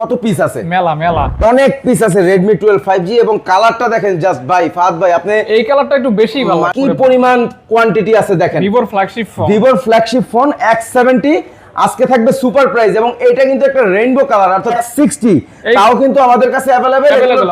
কত পিস আছে? মেলা মেলা। অনেক পিস আছে রেডমি টুয়েলভ ফাইভ জি এবং কালারটা দেখেন জাস্ট ভাই ফাদ ভাই আপনি এই কালারটা একটু বেশি ভালো কি পরিমাণ কোয়ান্টিটি আছে দেখেন? Vivo flagship phone Vivo flagship phone X seventy আজকে থাকবে সুপার প্রাইস এবং এটা কিন্তু একটা রেইনবো কালার অর্থাৎ সিক্সটি এই- তাও কিন্তু আমাদের কাছে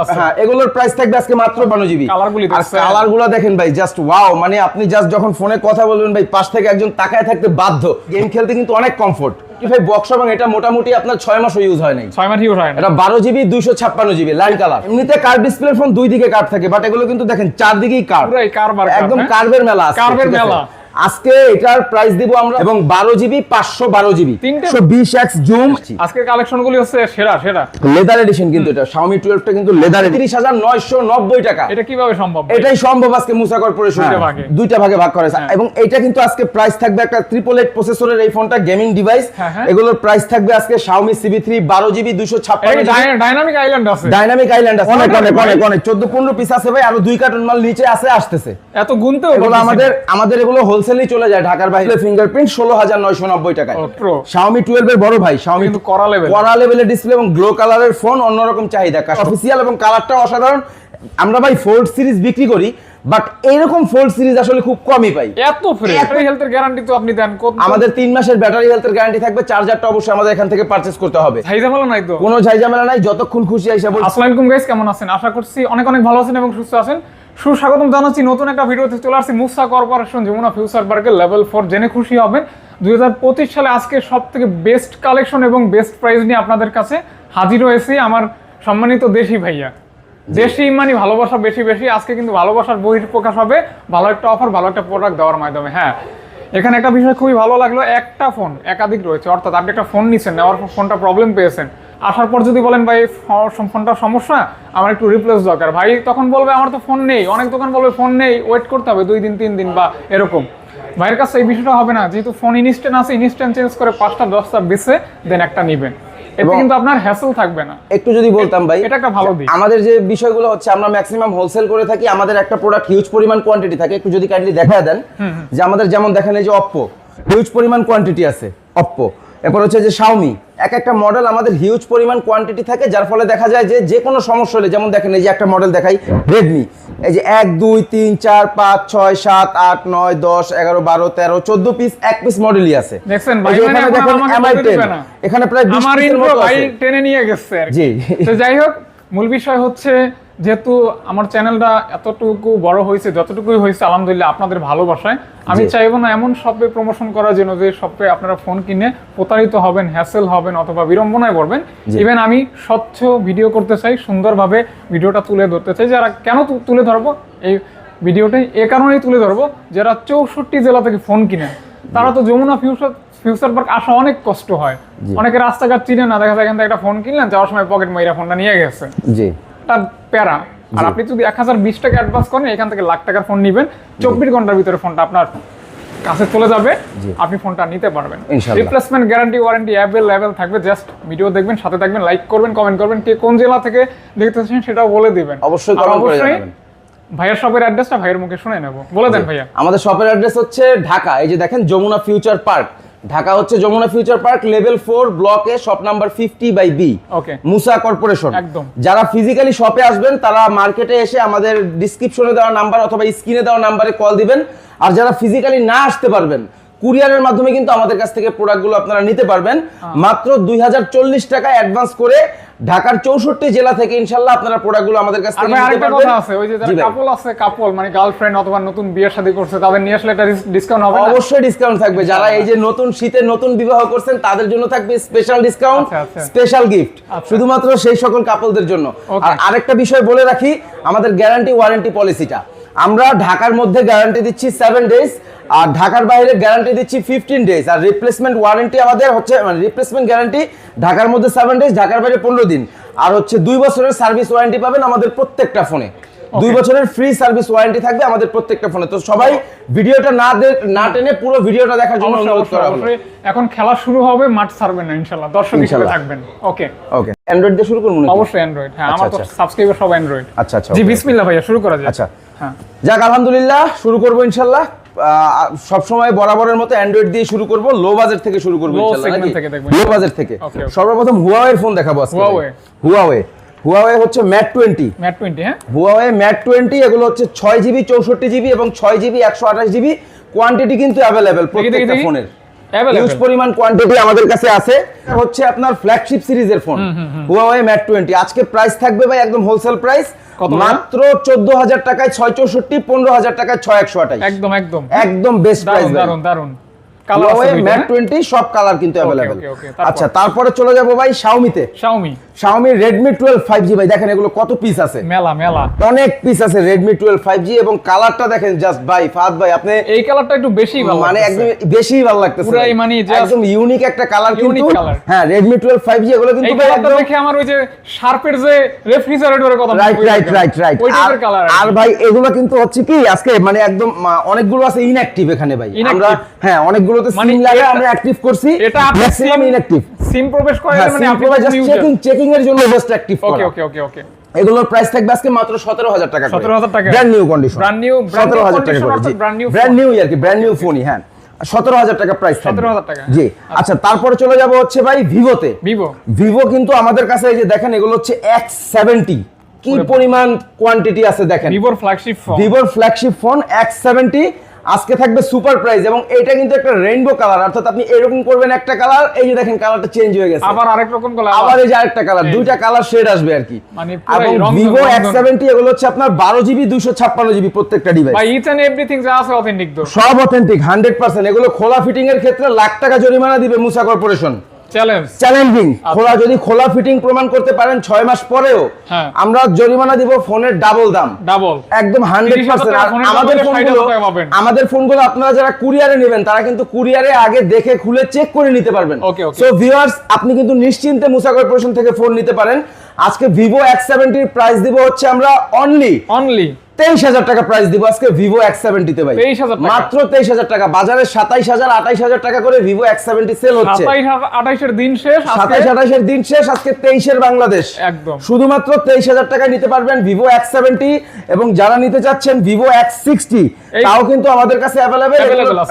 আছে। হ্যাঁ এগুলোর প্রাইস থাকবে আজকে মাত্র বান্ন জিবি কালারগুলি আর দেখছেন? কালারগুলো দেখেন ভাই জাস্ট ওয়াও মানে আপনি জাস্ট যখন ফোনে কথা বলবেন ভাই পাশ থেকে একজন তাকায় থাকতে বাধ্য। গেম খেলতে কিন্তু অনেক কমফোর্ট ভাই বক্স এবং এটা মোটামুটি আপনার ছয় মাসও ইউজ হয় নাই। ছয় মাস ইউজ হয় না এটা বারো জিবি দুইশো ছাপ্পান্ন জিবি লাইন কালার এমনিতে কার্ভ ডিসপ্লে ফোন দুই দিকে কার্ভ থাকে বাট এগুলো কিন্তু দেখেন চারদিকেই কার্ভ পুরাই কারবার একদম কার্ভের মেলা কার্ভের মেলা। আজকে এটার প্রাইস দিব আমরা এবং বারো জিবি পাঁচশো বারো জিবি তিনটে- তিনশো বিশ এক্স জুম আজকের কালেকশন গুলি হচ্ছে সেরা সেরা। লেদার এডিশন কিন্তু এটা। শাওমি টুয়েলভটা কিন্তু লেদার তিরিশ হাজার নয়শো নব্বই টাকা। এটা কীভাবে সম্ভব এটাই সম্ভব আজকে মুসা কর্পোরেশন দুইটা ভাগে। ভাগ করেছে হ্যাঁ। এবং এটা কিন্তু আজকে প্রাইস থাকবে একটা ট্রিপল এইট প্রসেসরের এই ফোনটা গেমিং ডিভাইস। এগুলোর প্রাইস থাকবে আজকে শাওমি সিবি থ্রি বারো জিবি দুশো ছাপ্পান্ন ডাইনামিক আইল্যান্ড আছে? ডাইনামিক আইল্যান্ড আছে। অনেক অনেক অনেক অনেক। চোদ্দ পনেরো পিস আছে ভাই আরও দুই কার্টন মাল নিচে আছে আসতেছে। এত গুনতে আমাদের আমাদের এগুলো হোলসেলই চলে যায় ঢাকার বাইরে। ফিঙ্গারপ্রিন্ট ষোলো হাজার নয়শো নব্বই টাকায়। শাওমি টুয়েলভ এর বড় ভাই শাওমি কিন্তু কড়া level। কড়া লেভেলের ডিসপ্লে এবং গ্লো কালারের ফোন অন্যরকম চাহিদা। অফিসিয়াল এবং কালারটা অসাধারণ। আমরা ভাই ফোল্ড সিরিজ বিক্রি করি বাট এরকম ফোল্ড সিরিজ আসলে খুব কমই পাই। এত ফ্রেশ এত- হেলথের গ্যারান্টি তো আপনি দেন। কত আমাদের তিন মাসের ব্যাটারি হেলথের গ্যারান্টি থাকবে চার্জারটা অবশ্যই আমাদের এখান থেকে পারচেস করতে হবে। ঝাইঝামেলা নাই তো? কোনো ঝাইঝামেলা নাই যতক্ষণ খুশি আইসা বল আসসালামু আলাইকুম গাইস কেমন আছেন? আশা করছি অনেক অনেক ভালো আছেন এবং সুস্থ আছেন। সুস্বাগতম জানাচ্ছি নতুন একটা ভিডিওতে চলে আসছি মুসা কর্পোরেশন যমুনা ফিউচার পার্কের লেভেল ফোর। জেনে খুশি হবেন দুই সালে আজকে সব থেকে বেস্ট কালেকশন এবং বেস্ট প্রাইস নিয়ে আপনাদের কাছে হাজির হয়েছি আমার সম্মানিত দেশি ভাইয়া। দেশি মানে ভালোবাসা বেশি বেশি আজকে কিন্তু ভালোবাসার বহির প্রকাশ হবে ভালো একটা অফার ভালো একটা প্রোডাক্ট দেওয়ার মাধ্যমে হ্যাঁ। এখানে একটা বিষয় খুবই ভালো লাগল একটা ফোন একাধিক রয়েছে অর্থাৎ আপনি একটা ফোন নিচ্ছেন নেওয়ার পর ফোনটা প্রবলেম পেয়েছেন। আসার পর যদি বলেন ভাই ফোনটা সমস্যা আমার একটু রিপ্লেস দরকার। ভাই তখন বলবে আমার তো ফোন নেই। অনেক দোকান বলবে ফোন নেই ওয়েট করতে হবে দুই দিন তিন দিন বা এরকম। ভাইয়ের কাছে এই বিষয়টা হবে না যেহেতু ফোন ইনস্ট্যান্ট আছে ইনস্ট্যান্ট চেঞ্জ করে পাঁচটা দশটা বেছে দেন একটা নেবেন। এতে কিন্তু আপনার হ্যাসেল থাকবে না। একটু যদি বলতাম ভাই এটা একটা ভালো দিক। আমাদের যে বিষয়গুলো হচ্ছে আমরা ম্যাক্সিমাম হোলসেল করে থাকি আমাদের একটা প্রোডাক্ট হিউজ পরিমাণ কোয়ান্টিটি থাকে। একটু যদি কাইন্ডলি দেখা দেন যে আমাদের যেমন দেখেন এই যে অপ্পো হিউজ পরিমাণ কোয়ান্টিটি আছে অপ্পো এরপর হচ্ছে যে শাওমি এক একটা মডেল আমাদের হিউজ পরিমাণ কোয়ান্টিটি থাকে যার ফলে দেখা যায় যে যে কোনো সমস্যা হলে যেমন দেখেন এই যে একটা মডেল দেখাই রেডমি এই যে এক দুই তিন চার পাঁচ ছয় সাত আট নয় দশ এগারো বারো তেরো চোদ্দ পিস এক পিস মডেলই আছে মানে এখানে এখন দেখেন আমাকে MI বলতে 10 দিবে না। এখানে প্রায়। টেনে নিয়ে গেছে জি। যাই হোক মূল বিষয় হচ্ছে যেহেতু আমার চ্যানেলটা এতটুকু বড় হয়েছে যতটুকুই হয়েছে আলহামদুলিল্লাহ আপনাদের ভালোবাসায়। আমি। চাইব না এমন শপে প্রমোশন করার জন্য যে শপে আপনারা ফোন কিনে প্রতারিত হবেন হ্যাসেল হবেন অথবা বিড়ম্বনায় পড়বেন। ইভেন আমি স্বচ্ছ ভিডিও করতে চাই সুন্দরভাবে ভিডিওটা তুলে ধরতে চাই। যারা কেন তুলে ধরবো? এই ভিডিওটাই এ কারণেই তুলে ধরবো। যারা চৌষট্টি জেলা থেকে ফোন কিনেন তারা তো যমুনা ফিউচার ফিউচার পার্ক আসা অনেক কষ্ট হয়। অনেকে রাস্তাঘাট চিনে না দেখা যায় এখান থেকে একটা ফোন কিনলেন যাওয়ার সময় পকেট মাইরা ফোনটা নিয়ে গেছে। জি। তার প্যারা। আর আপনি যদি এক হাজার বিশ টাকা অ্যাডভান্স করেন এখান থেকে লাখ টাকার ফোন নিবেন। চব্বিশ ঘণ্টার ভিতরে ফোনটা আপনার কাছে চলে যাবে। আপনি ফোনটা নিতে পারবেন। রিপ্লেসমেন্ট গ্যারান্টি ওয়ারেন্টি অ্যাভেলেবেল থাকবে। জাস্ট ভিডিও দেখবেন সাথে থাকবেন লাইক করবেন কমেন্ট করবেন কে কোন জেলা থেকে দেখতেছেন সেটাও বলে দিবেন। অবশ্যই অবশ্যই। ভাইয়ের শপের অ্যাড্রেসটা ভাইয়ের মুখে শুনে নেব। বলে দেন ভাইয়া। আমাদের শপের অ্যাড্রেস হচ্ছে ঢাকা। এই যে দেখেন যমুনা ফিউচার পার্ক ঢাকা হচ্ছে Jamuna future park level four ব্লকে shop number fifty by B Musa corporation. যারা ফিজিক্যালি শপে আসবেন তারা মার্কেটে এসে আমাদের ডিসক্রিপশনে দেওয়া নাম্বার অথবা স্ক্রিনে দেওয়া নাম্বারে কল দিবেন। আর যারা ফিজিক্যালি না আসতে পারবেন কুরিয়ারের মাধ্যমে কিন্তু আমাদের কাছ থেকে প্রোডাক্টগুলো আপনারা নিতে পারবেন। মাত্র দুই হাজার চল্লিশ টাকা অ্যাডভান্স করে ঢাকার চৌষট্টি জেলা থেকে ইনশাল্লাহ আপনারা প্রোডাক্টগুলো আমাদের কাছ থেকে নিতে পারবেন। কথা আছে ওই যে যারা কাপল আছে কাপল মানে গার্লফ্রেন্ড অথবা নতুন বিয়ে শাদী করছে তাদের নিয়ে আসলে একটা ডিসকাউন্ট হবে অবশ্যই ডিসকাউন্ট থাকবে। যারা এই যে নতুন শীতে নতুন বিবাহ করছেন তাদের জন্য থাকবে স্পেশাল ডিসকাউন্ট। Special gift. শুধুমাত্র সেই সকল কাপলদের জন্য। আর আরেকটা বিষয় বলে রাখি আমাদের গ্যারান্টি ওয়ারেন্টি পলিসিটা আমরা ঢাকার মধ্যে গ্যারান্টি দিচ্ছি সেভেন ডেজ আর ঢাকার বাইরে গ্যারান্টি দিচ্ছি ফিফটিন ডেজ আর রিপ্লেসমেন্ট ওয়ারেন্টি আমাদের হচ্ছে মানে রিপ্লেসমেন্ট গ্যারান্টি ঢাকার মধ্যে সেভেন ডেজ ঢাকার বাইরে পনেরো দিন। আর হচ্ছে দুই বছরের সার্ভিস ওয়ারেন্টি পাবেন আমাদের প্রত্যেকটা ফোনে দুই বছরের ফ্রি সার্ভিস ওয়ারেন্টি থাকবে আমাদের প্রত্যেকটা ফোনে তো সবাই ভিডিওটা না না টেনে পুরো ভিডিওটা দেখার জন্য অনুরোধ করা হলো। এখন খেলা শুরু হবে মাঠ ছাড়বেন না ইনশাল্লাহ। দর্শক হিসেবে থাকবেন। ওকে ওকে অ্যান্ড্রয়েড দিয়ে শুরু করুন? অবশ্যই অ্যান্ড্রয়েড হ্যাঁ আচ্ছা, আমার তো আচ্ছা। সাবস্ক্রাইবার সব অ্যান্ড্রয়েড আচ্ছা আচ্ছা জি বিসমিল্লাহ ভাইয়া শুরু করা যায় আচ্ছা। যাক আলহামদুলিল্লাহ শুরু করব ইনশাল্লাহ। সবসময় বরাবরের মতো অ্যান্ড্রয়েড দিয়ে শুরু করব লো বাজেট থেকে শুরু করব। লো বাজেট থেকে. সর্বপ্রথম হুয়াওয়ের ফোন দেখাবো আজকে হুয়াওয়ে হুয়াওয়ে হচ্ছে ম্যাট টোয়েন্টি ম্যাট টোয়েন্টি হ্যাঁ? হুয়াওয়ে ম্যাট টোয়েন্টি এগুলো হচ্ছে ছয় জিবি চৌষট্টি জিবি এবং ছয় জিবি একশো আঠাশ জিবি কোয়ান্টিটি কিন্তু অ্যাভেলেবেল প্রত্যেকটা ফোনের? হিউজ পরিমাণ কোয়ান্টিটি আমাদের কাছে আছে। হচ্ছে আপনার ফ্ল্যাগশিপ সিরিজের ফোন Huawei Mate 20 আজকে প্রাইস থাকবে ভাই একদম হোলসেল প্রাইস মাত্র চোদ্দ হাজার টাকায় ছয় চৌষট্টি পনেরো হাজার টাকায় ছয় একশো আঠাশ একদম। একদম একদম বেস্ট প্রাইস দারুণ দারুণ কালার আছে ম্যাট টোয়েন্টি সব কালার কিন্তু তারপর? আচ্ছা তারপরে চলে যাব ভাই শাওমিতে তে। Xiaomi Redmi twelve five G ভাই দেখেন এগুলো কত পিস আছে। মেলা মেলা। অনেক পিস আছে টুয়েলভ ফাইভ জি এবং কালারটা দেখেন জাস্ট ভাই ফাদ ভাই আপনি এই কালারটা একটু বেশি ভালো মানে একদম বেশি ভালো লাগতেছে পুরাই মানে একদম ইউনিক একটা কালার কিন্তু হ্যাঁ টুয়েলভ ফাইভ জি এগুলো কিন্তু ভাই একদম দেখে আমার ওই যে শার্পের যে রেফ্রিজারেটরের কথা রাইট রাইট রাইট রাইট ওই টাইপের কালার আর ভাই এগুলো কিন্তু হচ্ছে কি আজকে মানে একদম অনেকগুলো আছে ইনঅ্যাক্টিভ এখানে ভাই। আমরা হ্যাঁ অনেকগুলোতে মানে সিম লাগে এটা- আমরা অ্যাক্টিভ করছি এটা ম্যাক্সিমাম ইনঅ্যাক্টিভ সিম প্রবেশ করে হ্যাঁ মানে আপনি জাস্ট চেকিং চেকিং এর জন্য জাস্ট অ্যাক্টিভ ওকে ওকে ওকে ওকে এগুলোর প্রাইস থাকবে আজকে মাত্র সতেরো হাজার টাকা 17,000 টাকা। ব্র্যান্ড নিউ কন্ডিশন new সতেরো হাজার টাকা করে brand new ব্র্যান্ড নিউ আর কি ব্র্যান্ড নিউ ফোনই হ্যাঁ। সতেরো হাজার টাকা প্রাইস 17,000 টাকা। জি। আচ্ছা। তারপরে চলে যাব হচ্ছে ভাই ভিভোতে। ভিভো। ভিভো কিন্তু আমাদের কাছে এই যে দেখেন এগুলো হচ্ছে এক্স সেভেন্টি কি পরিমাণ কোয়ান্টিটি আছে দেখেন। ভিভোর ফ্ল্যাগশিপ ফোন ভিভোর ফ্ল্যাগশিপ ফোন এক্স সেভেন্টি আজকে থাকবে সুপার প্রাইস এবং এটা কিন্তু একটা রেইনবো কালার। অর্থাৎ আপনি এরকম করবেন একটা কালার এই যে দেখেন কালারটা চেঞ্জ হয়ে গেছে। আবার আরেক রকম কালার আবার এই যে আরেকটা কালার দুইটা কালার শেড আসবে আর কি। মানে এবং। এক্স সেভেন্টি এগুলো হচ্ছে আপনার বারো জিবি দুইশো ছাপ্পান্ন জিবি প্রত্যেকটা ডিভাইস ভাই ইচ এন্ড এভরিথিং যা আছে অথেন্টিক তো। সব অথেন্টিক হান্ড্রেড পার্সেন্ট এগুলো খোলা ফিটিং এর ক্ষেত্রে লাখ টাকা জরিমানা দিবে মুসা কর্পোরেশন। চ্যালেঞ্জ চ্যালেঞ্জিং খোলা যদি খোলা ফিটিং প্রমাণ করতে পারেন ছয় মাস পরেও হ্যাঁ। আমরা জরিমানা দিব ফোনের ডাবল দাম। ডাবল একদম হান্ড্রেড 30,000 পার্সেন্ট আমাদের ফোনগুলো 60,000 টাকা পাবেন। আমাদের ফোনগুলো আপনারা যারা কুরিয়ারে নেবেন তারা কিন্তু কুরিয়ারে আগে দেখে খুলে চেক করে নিতে পারবেন. সো ভিউয়ার্স আপনি কিন্তু নিশ্চিন্তে মুসা কর্পোরেশন থেকে ফোন নিতে পারেন। আজকে ভিভো এক্স সেভেন্টির প্রাইস দিব হচ্ছে আমরা অনলি অনলি তেইশ হাজার টাকা প্রাইস দিব আজকে ভিভো এক্স সেভেন্টিতে ভাই। 23,000 টাকা। মাত্র তেইশ হাজার টাকা বাজারে সাতাইশ হাজার আঠাইশ হাজার টাকা করে ভিভো এক্স সেভেন্টি সেল হচ্ছে। আঠাইশের দিন শেষ সাতাইশ আঠাইশের দিন শেষ আজকে তেইশের বাংলাদেশ। একদম। শুধুমাত্র তেইশ হাজার টাকায় নিতে পারবেন ভিভো এক্স সেভেন্টি এবং যারা নিতে চাচ্ছেন ভিভো এক্স সিক্সটি তাও কিন্তু আমাদের কাছে অ্যাভেলেবেল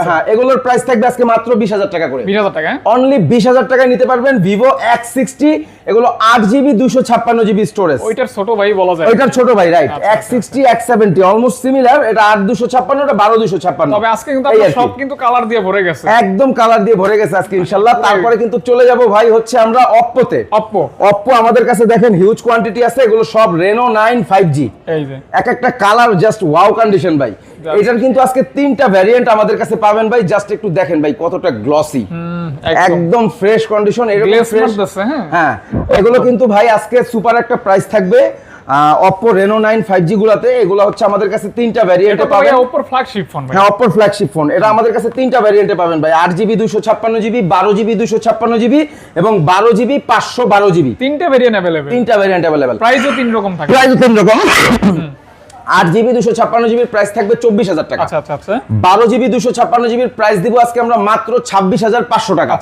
হ্যাঁ এগুলোর প্রাইস থাকবে আজকে মাত্র বিশ হাজার টাকা করে। বিশ হাজার টাকা হ্যাঁ? অনলি বিশ হাজার টাকায় নিতে পারবেন ভিভো এক্স সিক্সটি এগুলো আট জিবি দুশো ছাপ্পান্ন জিবি স্টোরেজ ওইটার ছোট ভাই বলা যায়। ওইটার ছোট ভাই right X sixty X seventy almost similar এটা আট দুশো ছাপ্পান্ন এটা বারো দুশো ছাপ্পান্ন। তবে আজকে কিন্তু। সব কিন্তু কালার দিয়ে ভরে গেছে। একদম কালার দিয়ে ভরে গেছে আজকে ইনশাল্লাহ তারপরে কিন্তু চলে যাব ভাই হচ্ছে আমরা অপ্পোতে অপ্পো অপ্পো আমাদের কাছে দেখেন হিউজ কোয়ান্টিটি আছে এগুলো সব রেনো নাইন ফাইভ জি এক একটা কালার জাস্ট ওয়াও কন্ডিশন ভাই। এটার কিন্তু আজকে তিনটা ভ্যারিয়েন্ট আমাদের কাছে পাবেন ভাই জাস্ট একটু দেখেন ভাই কতটা গ্লসি একদম। একদম ফ্রেশ কন্ডিশন এরকম ফ্রেশ হ্যাঁ। হ্যাঁ এগুলো কিন্তু ভাই আজকে সুপার একটা প্রাইস থাকবে। Oppo Reno nine five G গুলাতে এগুলো হচ্ছে আমাদের কাছে তিনটা ভ্যারিয়েন্টে পাবেন। অপোর ফ্ল্যাগশিপ ফোন হ্যাঁ অপোর ফ্ল্যাগশিপ ফোন এটা আমাদের কাছে তিনটা ভ্যারিয়েন্টে পাবেন ভাই। আট জিবি দুশো ছাপ্পান্ন জিবি বারো জিবি দুশো ছাপ্পান্ন জিবি এবং বারো জিবি পাঁচশো বারো জিবি তিনটা ভ্যারিয়েন্ট অ্যাভেলেবেল তিনটা ভ্যারিয়েন্ট অ্যাভেলেবেল প্রাইসও তিন রকম থাকে। প্রাইসও তিন রকম। আট জিবি দুশো ছাপ্পান্ন জিবির প্রাইস থাকবে চব্বিশ হাজার টাকা। আচ্ছা আচ্ছা আচ্ছা। বারো জিবি দুশো ছাপ্পান্ন জিবির প্রাইস দিব আজকে আমরা মাত্র ছাব্বিশ হাজার পাঁচশো টাকা।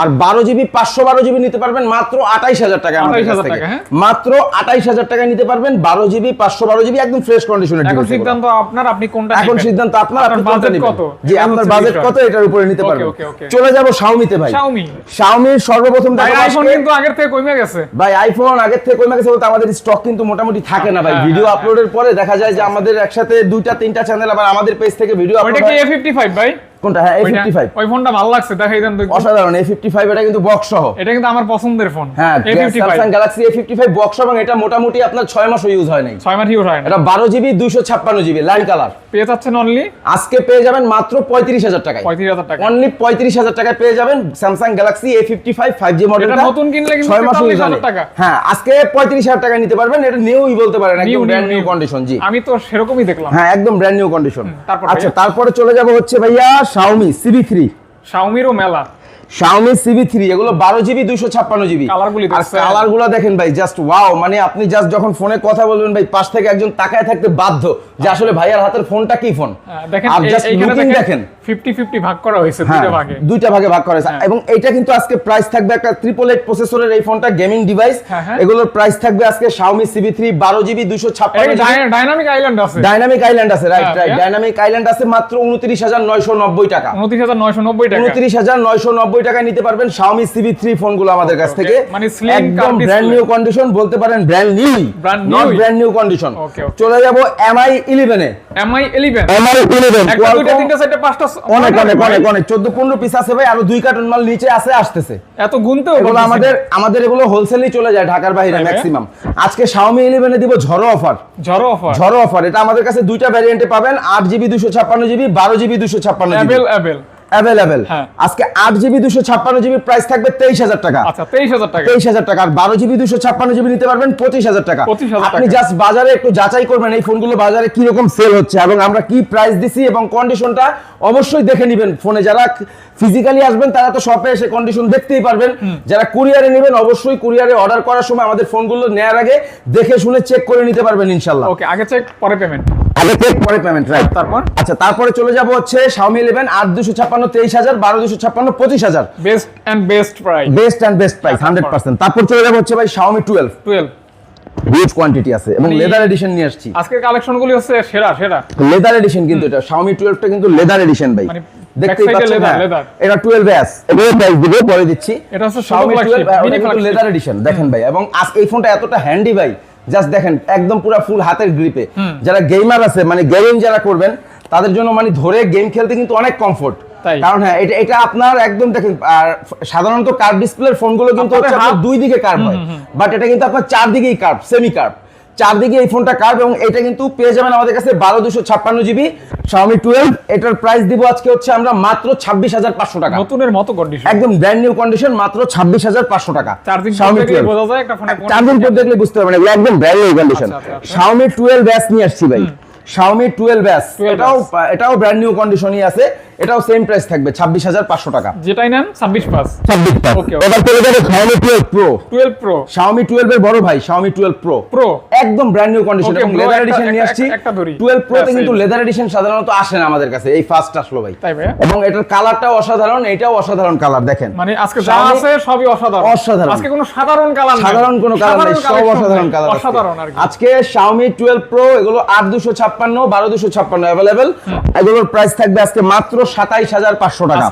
আর বারো জিবি পাঁচশো বারো জিবি নিতে পারবেন মাত্র আঠাইশ হাজার টাকা আমাদের কাছ থেকে। হ্যাঁ? মাত্র আঠাইশ হাজার টাকা নিতে পারবেন বারো জিবি পাঁচশো বারো জিবি একদম ফ্রেশ কন্ডিশনের এখন সিদ্ধান্ত আপনার আপনি কোনটা এখন সিদ্ধান্ত আপনার আপনি আপনার কোনটা বাজেট নেবেন? কত? জি আপনার বাজেট কত এটার উপরে নিতে পারবেন. চলে যাব শাওমিতে ভাই। Xiaomi শাওমির সর্বপ্রথম ভাই আইফোন কিন্তু আগের থেকে কমে গেছে। ভাই আইফোন আগের থেকে কমে গেছে বলতে আমাদের স্টক কিন্তু মোটামুটি থাকে না ভাই। হ্যাঁ, ভিডিও হ্যাঁ, আপলোডের পরে দেখা যায় যে আমাদের একসাথে দুইটা তিনটা চ্যানেল আবার আমাদের পেজ থেকে ভিডিও আপলোড হয়। এটা কি A55 ভাই? কোনটা? হ্যাঁ ওইটা- A55 ওই ফোনটা ভালো লাগছে দেখাই দেন তো একটু। অসাধারণ A55 এটা কিন্তু বক্স সহ। এটা কিন্তু আমার পছন্দের ফোন হ্যাঁ A fifty five Samsung Galaxy A55 box এবং এটা মোটামুটি আপনার 6 মাসও ইউজ হয় নাই। ছয় মাস ইউজ হয় না এটা 12 জিবি 256 জিবি লাইন কালার পেয়ে যাচ্ছেন অনলি আজকে পেয়ে যাবেন মাত্র 35000 টাকায়। পঁয়ত্রিশ হাজার টাকা অনলি 35000 টাকায় পেয়ে যাবেন স্যামসাং গ্যালাক্সি A55 5G মডেলটা এটা নতুন কিনলে কিন্তু 6 মাস ইউজ হয় টাকা। হ্যাঁ আজকে 35000 টাকায় নিতে পারবেন। এটা নিউই বলতে পারেন একদম ব্র্যান্ড নিউ কন্ডিশন জি। আমি তো সেরকমই দেখলাম। হ্যাঁ একদম ব্র্যান্ড নিউ কন্ডিশন আচ্ছা তারপরে চলে যাব হচ্ছে ভাইয়া শাওমি সিবি থ্রি শাওমিরও মেলা Xiaomi CB3 এগুলো বারো জিবি দুইশো ছাপ্পান্ন জিবি কালারগুলি আর দেখছেন? দেখেন ভাই জাস্ট ওয়াও মানে আপনি জাস্ট যখন ফোনে কথা বলবেন ভাই পাশ থেকে একজন তাকায় থাকতে বাধ্য যে আসলে ভাইয়ার হাতের ফোনটা কি ফোন হ্যাঁ, দেখেন আর জাস্ট লুকিং দেখেন দেখেন। ফিফটি ফিফটি ভাগ করা হয়েছে হ্যাঁ, দুইটা ভাগে। দুইটা ভাগে ভাগ করা হয়েছে। হ্যাঁ। এবং এটা কিন্তু আজকে প্রাইস থাকবে একটা ট্রিপল এইট প্রসেসরের এই ফোনটা গেমিং ডিভাইস। এগুলোর প্রাইস থাকবে আজকে Xiaomi CB3 বারো জিবি দুইশো ছাপ্পান্ন ডাইনামিক আইল্যান্ড আছে। ডাইনামিক আইল্যান্ড আছে রাইট রাইট। ডাইনামিক আইল্যান্ড আছে মাত্র উনত্রিশ হাজার নয়শো নব্বই টাকা। উনত্রিশ হাজার নয়শো নব্বই টাকা। উনত্রিশ হাজার নয়শো নব্বই টাকায় নিতে পারবেন Xiaomi CV3 ফোনগুলো আমাদের কাছ থেকে। মানে স্লিম একদম ব্র্যান্ড নিউ কন্ডিশন বলতে পারেন brand new not brand new condition চলে যাব MI 11 এ। MI 11 MI 11 একটা দুইটা তিনটা চারটা পাঁচটা অনেক অনেক অনেক অনেক 14 15 পিস আছে ভাই আর দুই কার্টন মাল নিচে আছে আসতেছে। এত গুনতে এগুলো আমাদের আমাদের এগুলো হোলসেলই চলে যায় ঢাকার বাইরে হ্যাঁ। ম্যাক্সিমাম আজকে Xiaomi 11 এ দিব ঝড়ো অফার ঝড়ো অফার ঝড়ো অফার এটা আমাদের কাছে দুইটা ভ্যারিয়েন্টে পাবেন 8GB 256GB 12GB 256GB available. হ্যাঁ। আজকে আট জিবি দুশো ছাপ্পান্ন জিবি প্রাইস থাকবে তেইশ হাজার টাকা। আচ্ছা তেইশ হাজার টাকা। তেইশ হাজার টাকা। আর বারো জিবি দুশো ছাপ্পান্ন জিবি নিতে পারবেন পঁচিশ হাজার টাকা। আপনি জাস্ট বাজারে একটু যাচাই করবেন এই ফোনগুলো বাজারে কি রকম সেল হচ্ছে এবং আমরা কি প্রাইস দিছি এবং কন্ডিশনটা অবশ্যই দেখে নেবেন ফোনে। যারা ফিজিক্যালি আসবেন তারা তো শপে এসে কন্ডিশন দেখতেই পারবেন। যারা কুরিয়ারে নেবেন অবশ্যই কুরিয়ারে অর্ডার করার সময় আমাদের ফোনগুলো নেওয়ার আগে দেখে শুনে চেক করে নিতে পারবেন ইনশাল্লাহ ওকে আগে চেক পরে পেমেন্ট আগে চেক পরে পেমেন্ট রাইট তারপর? আচ্ছা তারপরে চলে যাব হচ্ছে Xiaomi 11 আট দুশো ছাপ্পান্ন তেইশ হাজার বারো দুশো ছাপ্পান্ন পঁচিশ হাজার। Best and best price best and best price hundred percent তারপর চলে যাব হচ্ছে ভাই Xiaomi 12 টুয়েলভ হিউজ কোয়ান্টিটি আছে এবং লেদার এডিশন নিয়ে আসছি। আজকের কালেকশন গুলি হচ্ছে সেরা সেরা। লেদার এডিশন কিন্তু এটা Xiaomi 12 টা কিন্তু লেদার এডিশন ভাই। মানে দেখতেই পাচ্ছেন leather, হ্যাঁ। এটা 12 এস এবারে প্রাইস দিব পরে দিচ্ছি। এটা হচ্ছে Xiaomi 12 mini ওটা কিন্তু flagship। লেদার এডিশন দেখেন ভাই। এবং এই ফোনটা এতটা হ্যান্ডি ভাই। জাস্ট দেখেন একদম পুরো ফুল হাতের গ্রিপে যারা গেমার আছে মানে গেমিং যারা করবেন তাদের জন্য মানে ধরে গেম খেলতে কিন্তু অনেক কমফোর্ট। কারণ হ্যাঁ এটা এটা আপনার একদম দেখেন আর সাধারণত কার্ভ ডিসপ্লের ফোনগুলো কিন্তু দুই দিকে কার্ভ হয়। বাট এটা কিন্তু আপনার চার দিকেই কার্ভ সেমি কার্ভ চারদিকে এই ফোনটা কার্ভ এবং এটা কিন্তু পেয়ে যাবেন আমাদের কাছে বারো দুশো ছাপ্পান্ন জিবি সামি টুয়েলভ এটার প্রাইস দিব আজকে হচ্ছে আমরা মাত্র ছাব্বিশ হাজার পাঁচশো টাকা। নতুনের মতো কন্ডিশন একদম ব্র্যান্ড নিউ কন্ডিশন মাত্র ছাব্বিশ হাজার পাঁচশো টাকা। চার্জিং Xiaomi করতে 12 বোঝা যায় একটা ফোনে চার্জিং পোর্ট দেখলে বুঝতে পারবেন একদম ব্র্যান্ড নিউ কন্ডিশন সামি 12 ব্যাস নিয়ে আসছি ভাই। Xiaomi 12 ব্যাস এটাও এটাও ব্র্যান্ড নিউ কন্ডিশনই আছে। এটাও সেম প্রাইস থাকবে ছাব্বিশ হাজার পাঁচশো টাকা। যেটাই নেন ছাব্বিশ পাস ছাব্বিশ okay. এবার চলে যাবে Xiaomi 12 Pro twelve pro Xiaomi 12 এর বড় ভাই Xiaomi 12 Pro প্রো একদম ব্র্যান্ড নিউ কন্ডিশন এবং লেদার এডিশন নিয়ে আসছি। একটা ধরি। 12 Pro তে কিন্তু লেদার এডিশন সাধারণত আসে না আমাদের কাছে এই ফার্স্ট আসলো ভাই। তাই ভাই এবং এটার কালারটাও অসাধারণ এটাও অসাধারণ কালার দেখেন। মানে আজকে যা আছে সবই অসাধারণ। অসাধারণ। আজকে কোনো সাধারণ কালার সাধারণ কোনো কালার নেই সব অসাধারণ কালার অসাধারণ আর কি। আজকে Xiaomi 12 Pro এগুলো 8256 ছাপ্পান্ন বারো দুশো ছাপ্পান্ন অ্যাভেলেবেল এগুলোর প্রাইস থাকবে আজকে মাত্র সাতাইশ হাজার পাঁচশো টাকা।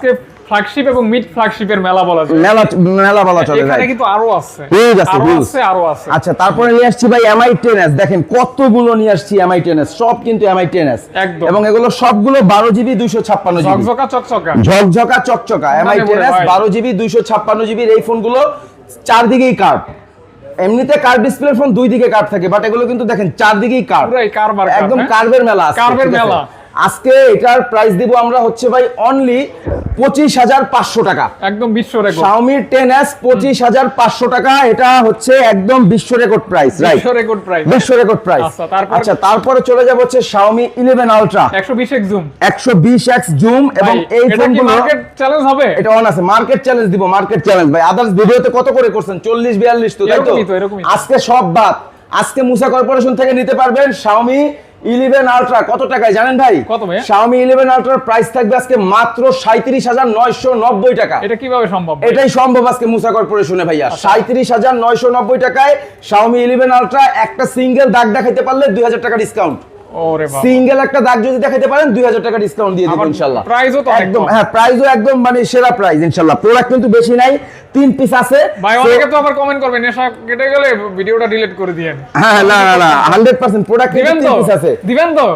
ফ্ল্যাগশিপ এবং মিড ফ্ল্যাগশিপের মেলা বলা যায়। মেলা মেলা বলা চলে এখানে কিন্তু আরও আছে। ঠিক আছে আরও আছে আরও আছে। আচ্ছা তারপরে নিয়ে আসছি ভাই এমআই 10s দেখেন কতগুলো নিয়ে আসছি এমআই 10s সব কিন্তু এমআই 10s একদম। এবং এগুলো সবগুলো 12 জিবি 256 জিবি। ঝকঝকা চকচকা। ঝকঝকা চকচকা। এমআই 10s 12 জিবি 256 জিবির এই ফোনগুলো চারদিকেই কার্ভ এমনিতে কার ডিসপ্লে ফোন দুই দিকে কার্ভ থাকে বাট এগুলো কিন্তু দেখেন চারদিকেই কার্ভ কার্ভ, একদম হ্যাঁ? কার্ভের মেলা আজকে, কার্ভের মেলা। আজকে এটার প্রাইস দিব আমরা হচ্ছে ভাই অনলি পঁচিশ হাজার পাঁচশো টাকা। একদম বিশ্ব রেকর্ড Xiaomi 10s পঁচিশ হাজার পাঁচশো টাকা এটা হচ্ছে একদম বিশ্ব রেকর্ড প্রাইস রাইট বিশ্ব রেকর্ড প্রাইস বিশ্ব রেকর্ড প্রাইস আচ্ছা, আচ্ছা তারপরে চলে যাব হচ্ছে Xiaomi 11 Ultra 120 এক্স জুম একশো বিশ এক্স জুম এবং এই ফোনগুলো মার্কেট চ্যালেঞ্জ হবে? এটা অন আছে মার্কেট চ্যালেঞ্জ দিব মার্কেট চ্যালেঞ্জ ভাই আদার্স ভিডিওতে কত করে করছেন? চল্লিশ বিয়াল্লিশ তো তাই তো। আজকে সব বাদ। আজকে মুসা কর্পোরেশন থেকে নিতে পারবেন Xiaomi 11 আলট্রা কত টাকায় জানেন ভাই? কত? Xiaomi 11 আলট্রার প্রাইস থাকবে আজকে মাত্র 37990 টাকা এটা কীভাবে সম্ভব এটাই সম্ভব আজকে মুসা কর্পোরেশনে ভাইয়া। আচ্ছা। সাঁত্রিশ হাজার নয়শো নব্বই টাকায় শাওমি ইলেভেন আলট্রা একটা সিঙ্গেল দাগ দেখাইতে পারলে দুই হাজার টাকা ডিসকাউন্ট সিঙ্গেল একটা দাগ যদি দেখাতে পারেন দুই হাজার টাকা ডিসকাউন্ট দিয়ে দেবো ইনশাল্লাহ প্রাইসও তো একদম। হ্যাঁ প্রাইসও একদম মানে সেরা প্রাইস ইনশাল্লাহ প্রোডাক্ট কিন্তু বেশি নাই তিন পিস আছে। ভাই অনেকে তো আবার কমেন্ট করবে নেশা কেটে গেলে ভিডিওটা ডিলিট করে দিয়েন। হ্যাঁ না না না হান্ড্রেড পার্সেন্ট প্রোডাক্ট তিন পিস আছে। দিবেন তো?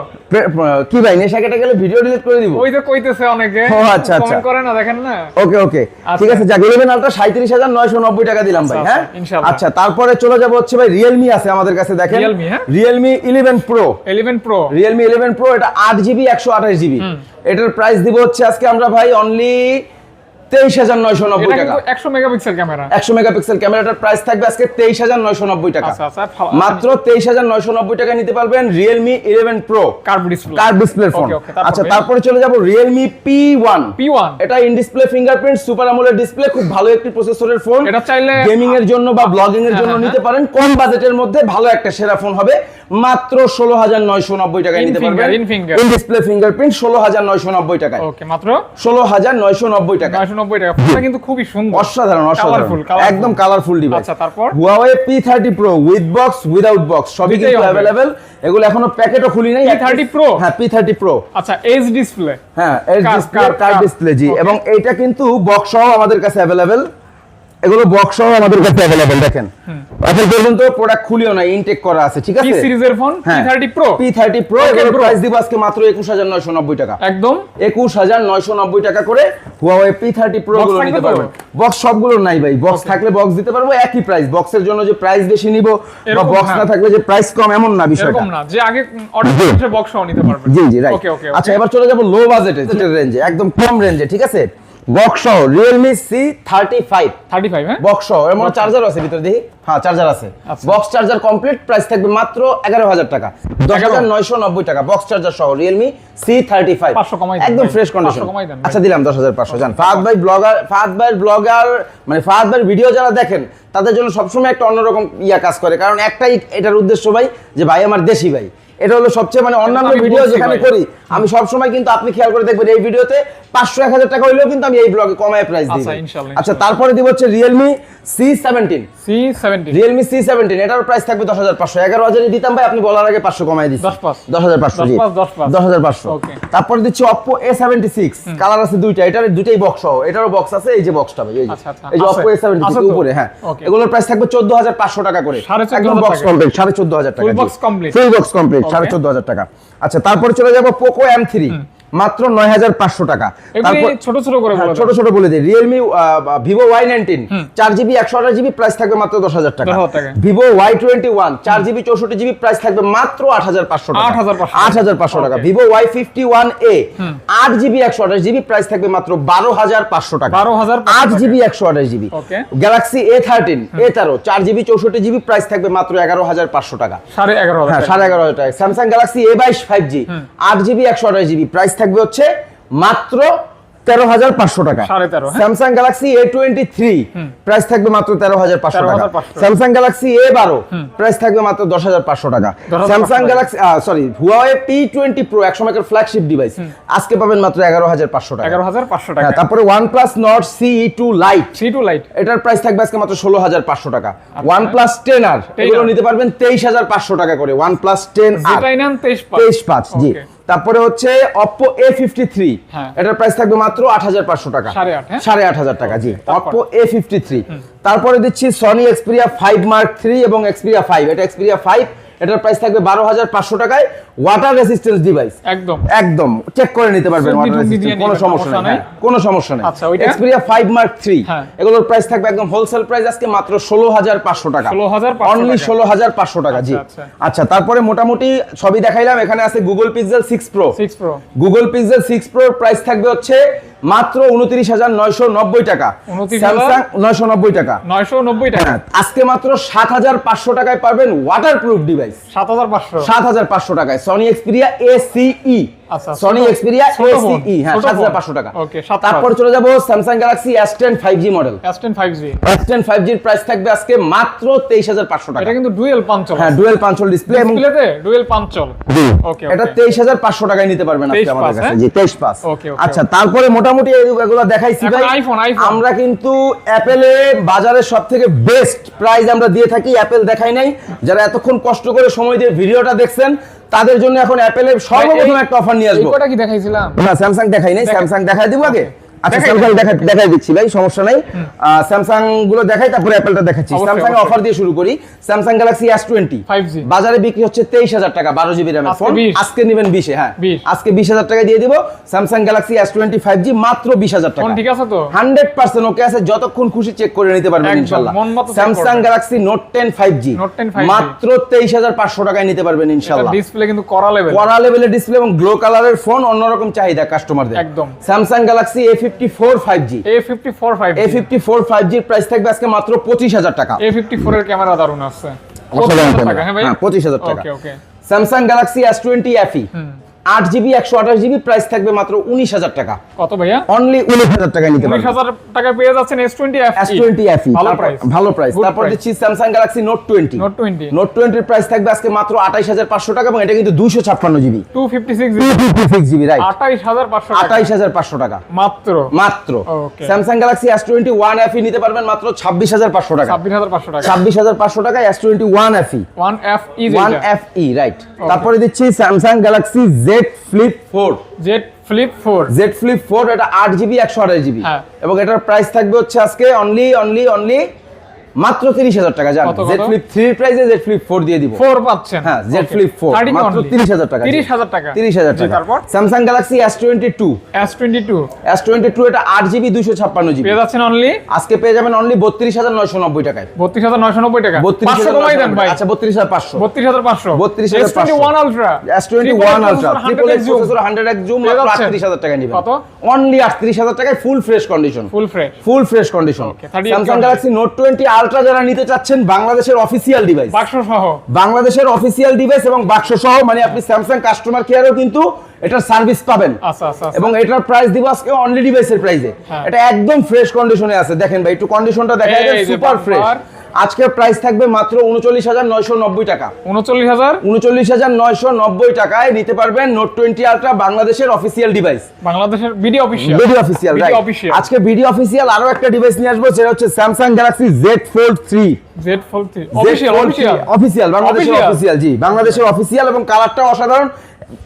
কি ভাই নেশা কেটে গেলে ভিডিও ডিলিট করে দিব? ওই তো কইতেছে অনেকে ও, আচ্ছা, আচ্ছা। কমেন্ট করে না দেখেন না? ওকে ওকে। আচ্ছা। ঠিক আছে যা হাজার নয়শো নব্বই টাকা দিলাম ভাই আচ্ছা, হ্যাঁ? ইনশাল্লাহ। আচ্ছা তারপরে চলে যাব হচ্ছে ভাই Realme আছে আমাদের কাছে দেখেন। Realme, হ্যাঁ? Realme 11 Pro 11 Pro Realme 11 Pro এটা আট জিবি একশো আঠাশ জিবি এটার প্রাইস দিব হচ্ছে আজকে আমরা ভাই অনলি তেইশ হাজার নয়শো নব্বই টাকা। একশো মেগাপিক্সেল ক্যামেরা। একশো মেগাপিক্সেল ক্যামেরাটার প্রাইস থাকবে আজকে তেইশ হাজার নয়শো নব্বই টাকা। ভালো। মাত্র তেইশ হাজার নয়শো নব্বই টাকা নিতে পারবেন realme eleven pro curve display কার ডিসপ্লে ফোন Okay, okay, তারপরে? আচ্ছা তারপরে চলে যাব realme P one P one এটা in display fingerprint super AMOLED display খুব ভালো একটি প্রসেসরের ফোন এটা চাইলে গেমিং এর জন্য বা ব্লগিং এর জন্য হ্যাঁ, নিতে পারেন। কম বাজেটের মধ্যে ভালো একটা সেরা ফোন হবে। মাত্র ষোলো হাজার নয়শো নব্বই টাকায় নিতে পারবেন। ইন ডিসপ্লে ফিঙ্গারপ্রিন্ট ষোলো হাজার নয়শো নব্বই টাকায়। ওকে মাত্র? ষোলো হাজার নয়শো নব্বই টাকা টাকা। ফোনটা কিন্তু খুবই সুন্দর। অসাধারণ অসাধারণ। একদম কালারফুল ডিভাইস আচ্ছা, তারপর? Huawei P30 Pro with box without box সবই কিন্তু अवेलेबल এগুলো এখনও প্যাকেটও খুলি নাই। P30 Pro? হ্যাঁ পি থার্টি প্রো আচ্ছা এজ ডিসপ্লে হ্যাঁ এজ ডিসপ্লে কার ডিসপ্লে জি। এবং এটা কিন্তু বক্স সহ আমাদের কাছে অ্যাভেলেবেল এগুলো বক্স সহ আমাদের কাছে অ্যাভেলেবেল দেখেন। এখন পর্যন্ত প্রোডাক্ট খুলিও না ইনটেক করা আছে ঠিক আছে? সিরিজের phone P thirty pro P thirty pro Okay, price দিব আজকে মাত্র একুশ হাজার নয়শো নব্বই টাকা। একদম। একুশ হাজার নয়শো নব্বই টাকা করে পি থার্টি প্রো গুলো নিতে পারবেন। বক্স সবগুলো নাই ভাই বক্স থাকলে বক্স দিতে পারব একই প্রাইস বক্সের জন্য যে প্রাইস বেশি নিব বা বক্স না। থাকলে যে প্রাইস কম এমন না বিষয়টা। এরকম না। যে আগে অর্ডার বক্স সহ নিতে পারবেন জি জি রাইট আচ্ছা এবার চলে যাব লো বাজেটে রেঞ্জে একদম কম রেঞ্জে ঠিক আছে? বক্স সহ realme C thirty five thirty five হ্যাঁ? বক্স সহ এর মধ্যে চার্জার আছে ভিতরে দেখি। হ্যাঁ চার্জার আছে। আচ্ছা। বক্স চার্জার কমপ্লিট প্রাইস থাকবে মাত্র এগারো হাজার টাকা। দশ হাজার নয়শো নব্বই টাকা বক্স চার্জার সহ রিয়েলমি সি থার্টি ফাইভ 500 কমাই একদম ভাই। ফ্রেশ কন্ডিশন 500 কমাই আচ্ছা দিলাম দশ হাজার পাঁচশো জান। ফাহাদ ভাই ব্লগার ফাহাদ ভাইয়ের ব্লগার মানে ফাহাদ ভাইয়ের ভিডিও যারা দেখেন তাদের জন্য সবসময় একটা অন্যরকম ইয়া কাজ করে। কারণ একটাই এটার উদ্দেশ্য ভাই যে ভাই আমার দেশি ভাই। এটা হলো সবচেয়ে মানে অন্যান্য ভিডিও যেখানে করি। আমি সবসময় কিন্তু আপনি খেয়াল করে দেখবেন এই ভিডিওতে পাঁচশো এক হাজার টাকা হইলেও কিন্তু আমি এই ব্লগে কমায় প্রাইস দিই আচ্ছা, আচ্ছা তারপরে দিব হচ্ছে realme C seventeen C seventy realme C seventeen এটার প্রাইস থাকবে দশ হাজার পাঁচশো। এগারো হাজারই দিতাম ভাই আপনি বলার আগে পাঁচশো কমাই দিচ্ছি। দশ হাজার পাঁচশো দশ হাজার পাঁচশো। তারপরে দিচ্ছি Oppo A seventy six colour আছে দুইটা এটার দুইটাই বক্স সহ। এটারও বক্স আছে এই যে বক্সটা ভাই এই যে। অপ্পো এ সেভেন্টি তো? উপরে হ্যাঁ। এগুলোর প্রাইস থাকবে চোদ্দ হাজার পাঁচশো টাকা করে। সাড়ে চোদ্দ একদম হাজার বক্স। কমপ্লিট সাড়ে চোদ্দ হাজার টাকা। ফুল বক্স কমপ্লিট সাড়ে চোদ্দ হাজার টাকা। আচ্ছা তারপরে চলে যাব পোকো এম থ্রি মাত্র নয় হাজার পাঁচশো টাকা। তারপর ছোট ছোট করে হ্যাঁ, ছোট ছোট বলে দিই। রিয়েলমি ভিভো ওয়াই নাইনটিন চার জিবি একশো আঠাশ জিবি প্রাইস থাকবে মাত্র দশ হাজার টাকা। ভিভো ওয়াই টোয়েন্টি ওয়ান চার জিবি চৌষট্টি জিবি প্রাইস থাকবে মাত্র আট হাজার পাঁচশো টাকা। আট হাজার পাঁচশো। টাকা। Vivo Y fifty one A আট জিবি একশো আঠাশ জিবি প্রাইস থাকবে মাত্র বারো হাজার পাঁচশো টাকা। 12,500 আট জিবি একশো আঠাশ GB. Galaxy A thirteen A তেরো চার জিবি চৌষট্টি জিবি প্রাইস থাকবে মাত্র এগারো হাজার পাঁচশো টাকা। সাড়ে এগারো হ্যাঁ হাজার সাড়ে এগারো হাজার টাকা। স্যামসাং গ্যালাক্সি এ বাইশ ফাইভ জি আট জিবি একশো আঠাশ জিবি প্রাইস থাকবে হচ্ছে মাত্র তেরো হাজার পাঁচশো টাকা? Samsung galaxy A twenty three price থাকবে মাত্র তেরো হাজার পাঁচশো টাকা। স্যামসাং গ্যালাক্সি এ বারো প্রাইস থাকবে মাত্র দশ হাজার পাঁচশো টাকা। Samsung galaxy sorry Huawei P twenty pro একসময়কার flagship device আজকে পাবেন মাত্র এগারো হাজার পাঁচশো টাকা। এগারো হাজার পাঁচশো টাকা। হ্যাঁ, তারপরে one plus Nord C two lite C two lite এটার প্রাইস থাকবে আজকে মাত্র ষোলো হাজার পাঁচশো টাকা। One plus ten R. এগুলো নিতে পারবেন তেইশ হাজার পাঁচশো টাকা করে। ওয়ান প্লাস টেন আর তেইশ পাঁচ। জি. তারপরে হচ্ছে ফিফটি থ্রি হ্যাঁ। এটার প্রাইস থাকবে মাত্র আট হাজার পাঁচশো টাকা। সাড়ে আট, হ্যাঁ? টাকা জি। ফিফটি থ্রি তারপরে দিচ্ছি Sony Xperia five mark three এবং এক্সপিরিয়া ফাইভ এটা এক্সপিরিয়া ফাইভ এটার প্রাইস থাকবে বারো হাজার পাঁচশো টাকায় ওয়াটার রেসিস্টেন্স ডিভাইস একদম। একদম। চেক করে নিতে পারবেন কোনো সমস্যা নেই। কোনো সমস্যা নেই। আচ্ছা, ওইটা? এক্সপিরিয়া মার্ক থ্রি হ্যাঁ। এগুলোর প্রাইস থাকবে একদম হোলসেল প্রাইস আজকে মাত্র ষোলো হাজার পাঁচশো টাকা। 16,500 অনলি টাকা। ষোলো হাজার পাঁচশো টাকা জি। আচ্ছা, আচ্ছা। তারপরে মোটামুটি সবই দেখাইলাম। এখানে আছে Google pixel six pro six pro Google pixel six প্রোর price থাকবে হচ্ছে মাত্র উনত্রিশ হাজার নয়শো নব্বই টাকা। স্যামসাং নয়শো নব্বই টাকা। নয়শো নব্বই টাকা। আজকে মাত্র সাত হাজার পাঁচশো টাকায় পাবেন ওয়াটার প্রুফ ডিভাইস সাত হাজার পাঁচশো। সাত হাজার পাঁচশো টাকায়। সনি এক্সপিরিয়া এ সিই সনি ছোট- এক্সপিরিয়া ছোট এ ফোন, সিই হ্যাঁ ছোট সাত হাজার ফোন। পাঁচশো টাকা। Okay, তারপর চলে যাব Samsung galaxy S ten five G model S ten five G S ten five জির প্রাইস থাকবে আজকে মাত্র তেইশ হাজার পাঁচশো টাকা। এটা কিন্তু ডুয়েল পাঞ্চল। হ্যাঁ ডুয়েল পাঞ্চল ডিসপ্লে ডিসপ্লেতে ডুয়েল পাঞ্চল। ওকে এটা তেইশ হাজার পাঁচশো টাকায় নিতে পারবেন আজকে 23 আমাদের কাছে। হ্যাঁ? জি তেইশ পাঁচ। Okay, okay, আচ্ছা তারপরে মোটামুটি এগুলো দেখাইছি ভাই। iPhone। আমরা কিন্তু অ্যাপেলে বাজারের সব থেকে বেস্ট প্রাইস আমরা দিয়ে থাকি। অ্যাপেল দেখাই নাই। যারা এতক্ষণ কষ্ট করে সময় দিয়ে ভিডিওটা দেখছেন তাদের জন্য এখন অ্যাপেলের সর্বপ্রথম একটা অফার নিয়ে আসব। কটা কি দেখাইছিলাম? না স্যামসাং দেখাই নাই স্যামসাং দেখাই দিব আগে। আচ্ছা স্যামসাং দেখাই দিচ্ছি ভাই সমস্যা নাই। স্যামসাংগুলো দেখাই তারপরে অ্যাপেলটা দেখাচ্ছি। স্যামসাং। অফার দিয়ে শুরু করি। স্যামসাং গ্যালাক্সি এস টোয়েন্টি বাজারে বিক্রি হচ্ছে তেইশ হাজার টাকা বারো জিবি আজকে ফোন। আজকে নেবেন বিশে হ্যাঁ। আজকে বিশ হাজার টাকা দিয়ে দিব। Samsung galaxy S twenty five G মাত্র বিশ হাজার টাকা। ঠিক আছে তো? হান্ড্রেড পার্সেন্ট ওকে আছে যতক্ষণ খুশি চেক করে নিতে পারবেন ইনশাল্লাহ। Samsung galaxy note ten five G Note 10 5G মাত্র তেইশ হাজার পাঁচশো টাকায় নিতে পারবেন ইনশাল্লাহ। ডিসপ্লে কিন্তু করা লেভেল কড়া লেভেলের ডিসপ্লে এবং গ্লো কালারের ফোন অন্যরকম চাহিদা কাস্টমারদের একদম। Samsung Galaxy A fifty fifty four five G A fifty four five A fifty four five জির প্রাইস থাকবে আজকে মাত্র পঁচিশ হাজার টাকা। এ ফিফটি ফোর এর ক্যামেরা দারুণ আছে। অসাধারণ 25,000 টাকা, হ্যাঁ ভাই? হ্যাঁ, 25,000 টাকা। Okay okay Samsung galaxy S twenty FE আট জিবি একশো আঠাশ জিবি প্রাইস থাকবে মাত্র উনিশ হাজার টাকা। কত ভাইয়া? অনলি উনিশ হাজার টাকায় নিতে উনিশ হাজার টাকা পেয়ে যাচ্ছেন S twenty S twenty FE ভালো প্রাইস তারপর দিচ্ছি Samsung galaxy note twenty note twenty note টোয়েন্টির প্রাইস থাকবে আজকে মাত্র আঠাইশ হাজার পাঁচশো টাকা এবং এটা কিন্তু দুশো ছাপ্পান্ন GB. Two fifty six two fifty six GB right আঠাইশ হাজার পাঁচশো আঠাইশ হাজার পাঁচশো টাকা। মাত্র। মাত্র। Samsung galaxy S twenty one FE নিতে পারবেন মাত্র ছাব্বিশ হাজার পাঁচশো টাকা। ছাব্বিশ হাজার পাঁচশো টাকা। ছাব্বিশ হাজার পাঁচশো টাকা S twenty one FE one F E one F E right তারপরে দিচ্ছি Samsung galaxy Z flip four Z flip four Z flip four এটা আট জিবি একশো আঠাশ জিবি হ্যাঁ। এবং এটার প্রাইস থাকবে হচ্ছে আজকে অনলি অনলি অনলি মাত্র তিরিশ হাজার টাকা জান? জেড ফ্লিপ থ্রির প্রাইসে জেড ফ্লিপ ফোর দিয়ে দিব। ফোর পাচ্ছেন। হ্যাঁ জেড ফ্লিপ ফোর মাত্র তিরিশ হাজার টাকা। তিরিশ হাজার টাকা। তিরিশ হাজার জি, টাকা। তারপর? Samsung galaxy twenty two S twenty two এটা আট জিবি দুশো ছাপ্পান্ন জিবি পেয়ে যাচ্ছেন অনলি আজকে পেয়ে যাবেন অনলি বত্রিশ হাজার নয়শো নব্বই টাকায়। বত্রিশ হাজার নয়শো নব্বই টাকা। বত্রিশ পাঁচশো হাজার কমাই দেন ভাই। আচ্ছা বত্রিশ হাজার পাঁচশো। বত্রিশ হাজার পাঁচশো। 32,500 S twenty one ultra S twenty one ultra triple X processor zoom মাত্র যাচ্ছেন। আটত্রিশ হাজার টাকায় নেবেন। কত? অনলি আটত্রিশ হাজার টাকায় full fresh condition full fresh full fresh condition Okay, 38 Samsung condition। Galaxy note twenty ultra যারা নিতে চাচ্ছেন বাংলাদেশের অফিসিয়াল ডিভাইস বাক্স সহ বাংলাদেশের অফিসিয়াল ডিভাইস এবং বাক্স সহ মানে আপনি স্যামসাং কাস্টমার কেয়ারেও কিন্তু এটার সার্ভিস পাবেন আচ্ছা আচ্ছা আচ্ছা। এবং এটার প্রাইস দিব আজকে অনলি ডিভাইসের প্রাইসে। এটা একদম ফ্রেশ কন্ডিশনে আছে দেখেন ভাই একটু কন্ডিশনটা দেখা যায় সুপার ফ্রেশ। আজকের প্রাইস থাকবে মাত্র উনচল্লিশ হাজার নয়শো নব্বই টাকা। উনচল্লিশ হাজার? উনচল্লিশ হাজার নয়শো নব্বই টাকায় নিতে পারবেন নোট টোয়েন্টি আলট্রা বাংলাদেশের অফিসিয়াল ডিভাইস বাংলাদেশের BD official video official video official আজকে ভিডিও অফিসিয়াল আরও একটা ডিভাইস নিয়ে আসব সেটা হচ্ছে Samsung galaxy Z fold three Z fold official official official বাংলাদেশের অফিসিয়াল জি বাংলাদেশের অফিসিয়াল এবং কালারটা অসাধারণ।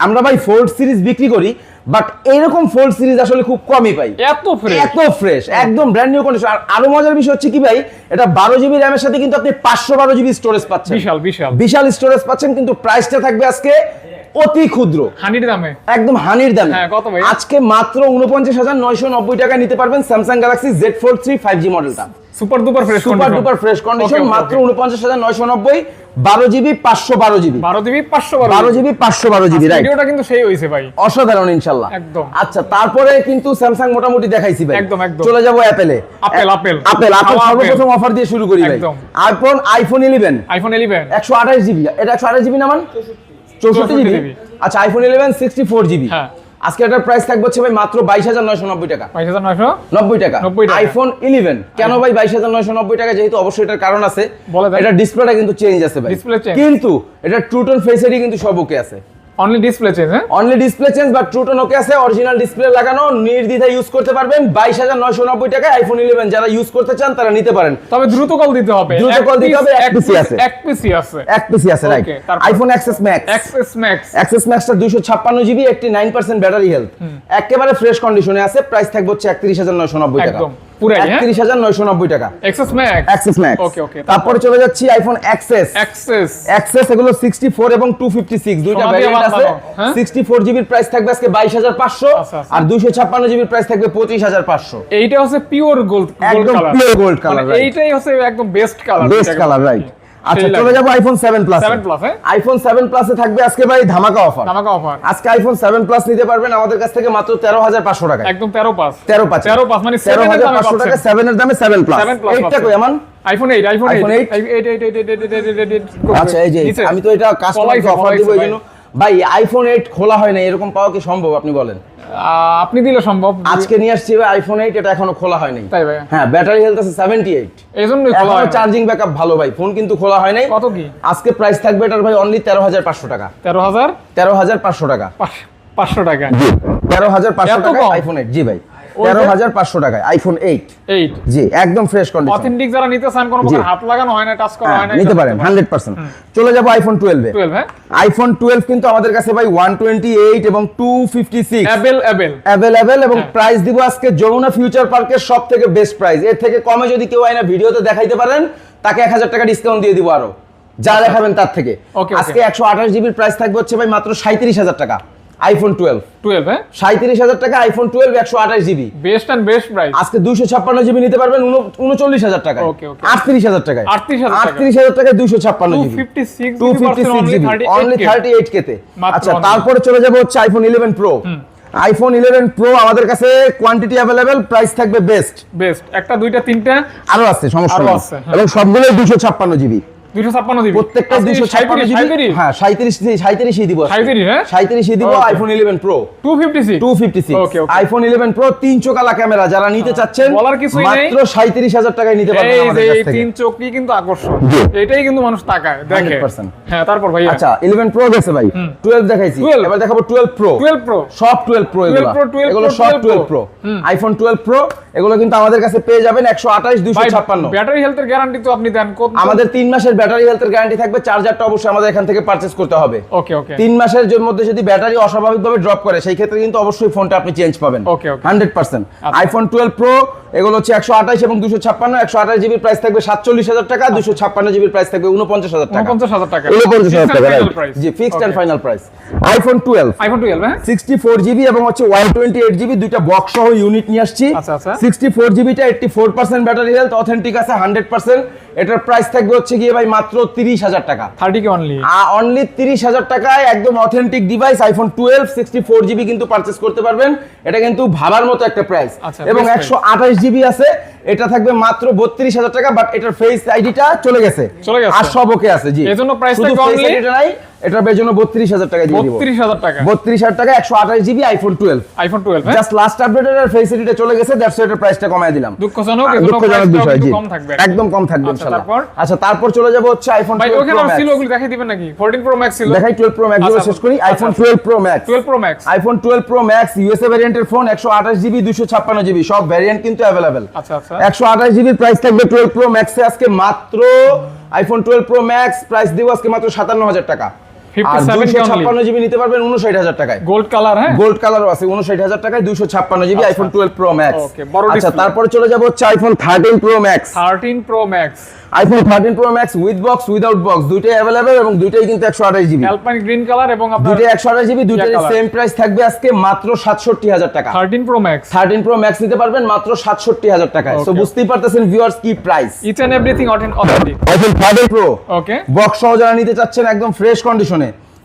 আমরা ভাই ফোল্ড সিরিজ বিক্রি করি বাট এরকম ফোল্ড সিরিজ আসলে খুব কমই পাই। এত ফ্রেশ এত ফ্রেশ একদম ব্র্যান্ড নিউ কন্ডিশন আর আরও মজার বিষয় হচ্ছে কি ভাই এটা বারো জিবি র্যামের সাথে কিন্তু আপনি পাঁচশো বারো জিবি স্টোরেজ পাচ্ছেন। বিশাল বিশাল। বিশাল স্টোরেজ পাচ্ছেন কিন্তু প্রাইসটা থাকবে আজকে অতি ক্ষুদ্র। হানির দামে। একদম হানির দামে। হ্যাঁ, কত ভাই? আজকে মাত্র উনপঞ্চাশ হাজার নয়শো নব্বই টাকায় নিতে পারবেন Samsung galaxy Z four three five G মডেলটা super duper fresh super duper fresh condition মাত্র উনপঞ্চাশ হাজার নয়শো নব্বই বারো জিবি পাঁচশো বারো জিবি। বারো জিবি পাঁচশো বারো বারো জিবি। পাঁচশো বারো জিবি রাইট ভিডিওটা কিন্তু সেই হয়েছে ভাই। অসাধারণ ইনশাল্লাহ। একদম। আচ্ছা তারপরে কিন্তু স্যামসাং মোটামুটি দেখাইছি ভাই। একদম, একদম। চলে যাব অ্যাপেলে আপেল, আপেল। আপেল আপেল সর্বপ্রথম অফার দিয়ে শুরু করি ভাই। একদম। IPhone iPhone eleven iPhone eleven একশো আঠাশ জিবি। এটা একশো আঠাশ জিবি না মান? চৌষট্টি। 64 জিবি। জিবি। আচ্ছা iPhone eleven sixty four GB. হ্যাঁ। আজকে এটার প্রাইস থাকবে হচ্ছে ভাই মাত্র বাইশ হাজার নয়শো নব্বই টাকা। বাইশ হাজার নয়শো? নব্বই টাকা। 90 টাকা। আইফোন ইলেভেন কেন ভাই বাইশ হাজার নয়শো নব্বই টাকা? যেহেতু অবশ্যই এটার কারণ আছে। এটা ডিসপ্লেটা কিন্তু চেঞ্জ আছে ভাই। কিন্তু এটা ট্রুটন ফেসেরই কিন্তু সব ওকে আছে। অনলি ডিসপ্লে চেঞ্জ হ্যাঁ অনলি ডিসপ্লে চেঞ্জ বা ট্রুটন ওকে আছে অরিজিনাল ডিসপ্লে লাগানো নির্দ্বিধায় ইউজ করতে পারবেন। বাইশ হাজার নয়শো নব্বই টাকায় আইফোন ইলেভেন যারা ইউজ করতে চান তারা নিতে পারেন। তবে দ্রুত কল দিতে হবে। দ্রুত call দিতে হবে, এক piece- আছে। এক পিসি আছে। এক পিসি আছে right? IPhone XS max XS max XS ম্যাক্সটা দুশো ছাপ্পান্ন জিবি একটি নাইন পার্সেন্ট ব্যাটারি হেলথ একেবারে ফ্রেশ কন্ডিশনে আছে প্রাইস থাকবে হচ্ছে একত্রিশ হাজার নয়শো নব্বই টাকা। একদম, পুরাই, হ্যাঁ? একত্রিশ হাজার নয়শো নব্বই টাকা। XS max XS max Okay, okay, তারপরে? চলে যাচ্ছি আইফোন এক্সেস এগুলো এবং দুইটা আছে। বানানো, হ্যাঁ? জিবির প্রাইস থাকবে আজকে বাইশ হাজার পাঁচশো আচ্ছা, আচ্ছা। আর দুইশো ছাপ্পান্ন জিবির প্রাইস থাকবে পঁচিশ হাজার পাঁচশো। এইটা হচ্ছে পিওর গোল্ড গোল্ড একদম কালার pure gold এইটাই হচ্ছে একদম best colour best colour right আচ্ছা চলে যাব আইফোন সেভেন প্লাস 7 Plus, হ্যাঁ? আইফোন 7 প্লাসে থাকবে আজকে ভাই ধামাকা অফার ধামাকা অফার আজকে আইফোন 7 প্লাস নিতে পারবেন আমাদের কাছ থেকে মাত্র তেরো হাজার পাঁচশো টাকা একদম 13 পাস তেরো পাঁচ 13 পাস মানে তেরো 7 এর দামে পাঁচশো টাকা পাচ্ছেন সেভেনের দামে সেভেন প্লাস 7 Plus এইটটা কই এমন আইফোন 8 আইফোন 8 iPhone 8? 8 আচ্ছা এই যে আমি তো এটা কাস্টমারকে অফার দিব এই ফলাইছে জন্য ভাই আইফোন এইট খোলা হয় না এরকম পাওয়া কি সম্ভব আপনি বলেন? আপনি দিলে সম্ভব। আজকে নিয়ে আসছি ভাই আইফোন এইট এটা এখনও খোলা হয়নি নাই। তাই ভাই। হ্যাঁ ব্যাটারি হেলথ আছে সেভেন্টি এইট এই এখনও চার্জিং ব্যাকআপ ভালো ভাই ফোন কিন্তু খোলা হয় নাই। কত কি? আজকে প্রাইস থাকবে এটার ভাই অনলি তেরো হাজার পাঁচশো টাকা। 13000 তেরো হাজার পাঁচশো টাকা। 500 টাকা। তেরো হাজার পাঁচশো টাকা আইফোন এইট জি ভাই। তেরো হাজার পাঁচশো টাকায় আইফোন এইট 8 জি একদম ফ্রেশ কন্ডিশন অথেন্টিক যারা নিতে চান কোনো হাত লাগানো হয় না টাচ করা হয় না নিতে পারেন হান্ড্রেড পার্সেন্ট চলে যাব আইফোন টুয়েলভে 12 হ্যাঁ। আইফোন টুয়েলভ কিন্তু আমাদের কাছে ভাই ওয়ান টোয়েন্টি এইট এবং টু ফিফটি সিক্স অ্যাভেলেবেল এবং হ্যাঁ। প্রাইস দিব আজকে যমুনা ফিউচার পার্কের সব থেকে বেস্ট প্রাইস এর থেকে কমে যদি কেউ আইনা ভিডিওতে দেখাইতে পারেন তাকে এক হাজার টাকা ডিসকাউন্ট দিয়ে দিব আরও। যা দেখাবেন তার থেকে. আজকে একশো আঠাশ জিবির প্রাইস থাকবে হচ্ছে ভাই মাত্র সাঁত্রিশ হাজার টাকা। আইফোন টুয়েলভ 12 হ্যাঁ? সাঁত্রিশ হাজার টাকা আইফোন টুয়েলভ একশো আঠাশ GB. Best and best price আজকে দুইশো ছাপ্পান্ন জিবি নিতে পারবেন উনচল্লিশ হাজার টাকা. আটত্রিশ হাজার টাকায়। 38,000 টাকা। আটত্রিশ হাজার টাকায় দুইশো ছাপ্পান্ন GB. Two fifty six GB. Only thirty eight কেতে আচ্ছা তারপরে চলে যাব হচ্ছে iPhone eleven pro iPhone eleven pro আমাদের কাছে কোয়ান্টিটি অ্যাভেলেবেল প্রাইস থাকবে বেস্ট বেস্ট একটা দুইটা তিনটা। আরও আছে সমস্যা আরও নেই। আছে, হ্যাঁ। এবং সবগুলোই দুশো ছাপ্পান্ন জিবি। প্রত্যেকটা ছাপ্পান্ন হ্যাঁ সাঁত্রিশ সাঁত্রিশই দিব 37 হ্যাঁ? দিব আইফোন প্রো. আইফোন প্রো তিন চোকালা ক্যামেরা যারা নিতে চাচ্ছেন বলার কিছুই নেই। মাত্র সাঁত্রিশ হাজার টাকায় নিতে পারবেন আমাদের কাছ থেকে। তিন চোখই কিন্তু আকর্ষণ। এটাই কিন্তু মানুষ তাকায় দেখে। 100% হ্যাঁ তারপর আচ্ছা ইলেভেন প্রো গেছে ভাই। টুয়েলভ দেখাইছি। এবার দেখাবো টুয়েলভ প্রো টুয়েলভ প্রো সব টুয়েলভ প্রো 12 এগুলো। এগুলো সব 12 twelve pro iPhone twelve pro এগুলো কিন্তু আমাদের কাছে পেয়ে যাবেন একশো আঠাশ দুইশো ভাই ছাপ্পান্ন। ব্যাটারি হেলথের গ্যারান্টি তো আপনি দেন। আমাদের তিন মাসের ব্যাটারি হেলথের গ্যারান্টি থাকবে চার্জারটা অবশ্যই আমাদের এখান থেকে পারচেস করতে হবে। ওকে ওকে তিন মাসের মধ্যে যদি ব্যাটারি অস্বাভাবিকভাবে ড্রপ করে সেই ক্ষেত্রে কিন্তু অবশ্যই ফোনটা আপনি চেঞ্জ পাবেন। Okay. হান্ড্রেড পার্সেন্ট আচ্ছা। আইফোন টুয়েলভ প্রো এগুলো হচ্ছে একশো আঠাশ এবং দুশো ছাপ্পান্ন। একশো আঠাশ জিবির প্রাইস থাকবে সাতচল্লিশ হাজার টাকা দুশো ছাপ্পান্ন জিবির প্রাইস থাকবে উনপঞ্চাশ হাজার টাকা। উনপঞ্চাশ হাজার টাকা। উনপঞ্চাশ হাজার টাকা. জি fixed and final price iPhone twelve iPhone twelve হ্যাঁ? সিক্সটি ফোর জিবি এবং হচ্ছে ওয়ান টোয়েন্টি এইট জিবি দুইটা বক্স সহ ইউনিট নিয়ে আসছি। আচ্ছা, আচ্ছা। Sixty four জিবিটা eighty four percent battery health authentic আছে হান্ড্রেড পার্সেন্ট এটার প্রাইস থাকবে হচ্ছে গিয়ে ভাই মাত্র তিরিশ হাজার টাকা। থার্টি অনলি অনলি তিরিশ হাজার টাকায় একদম authentic device iPhone twelve sixty four GB কিন্তু পারচেস করতে পারবেন। এটা কিন্তু ভাবার মতো একটা প্রাইস আচ্ছা, এবং একশো আঠাশ জিবি আছে। এটা থাকবে মাত্র বত্রিশ হাজার টাকা বাট এটার ফেস আইডিটা চলে গেছে। চলে গেছে। আর সব ওকে আছে জি। এজন্য প্রাইস শুধু টা নাই এটার জন্য বত্রিশ হাজার টাকা দিয়ে দিব বত্রিশ হাজার টাকা বত্রিশ হাজার টাকা একশো আঠাশ GB iPhone twelve iPhone twelve হ্যাঁ জাস্ট লাস্ট আপডেটের আর ফেসিলিটি চলে গেছে দ্যাটস এটার প্রাইসটা কমায় দিলাম দুঃখজনক আহ, এজন্য দুঃখজনক price টাও বিষয় কিন্তু জি কম থাকবে একদম কম থাকবে আচ্ছা, ইনশাআল্লাহ তারপর? আচ্ছা তারপর চলে যাব হচ্ছে আইফোন ভাই 12 ওখানে Pro আর Max ছিল ওগুলো দেখাই দিবেন নাকি 14 প্রো ম্যাক্স ছিল দেখাই 12 প্রো ম্যাক্স আচ্ছা, শেষ করি আচ্ছা, আইফোন আচ্ছা। 12 pro max 12 pro max iPhone 12 pro max USA ভ্যারিয়েন্টের phone 128 GB 256 GB সব ভ্যারিয়েন্ট কিন্তু अवेलेबल আচ্ছা আচ্ছা 128 জিবির প্রাইস থাকবে 12 প্রো ম্যাক্সে আজকে মাত্র আইফোন 12 প্রো ম্যাক্স প্রাইস দিব আজকে মাত্র 57000 টাকা জিবি নিতে পারবেন হাজার টাকায়। গোল্ড কালার হ্যাঁ? গোল্ড আছে হাজার টাকায় ছাপ্পান্ন জিবি টুয়েলভ ম্যাক্স তারপরে চলে যাব iPhone thirteen pro pro max iPhone pro max with box box available এবং কালার এবং একশো জিবি সেম প্রাইস থাকবে আজকে মাত্র সাতষট্টি হাজার টাকা। প্রো ম্যাক্স প্রো ম্যাক্স নিতে পারবেন মাত্র সাতষট্টি হাজার টাকায়। তো বুঝতেই পারতেছেন কি প্রাইস বক্স যারা নিতে চাচ্ছেন একদম ফ্রেশ কন্ডিশন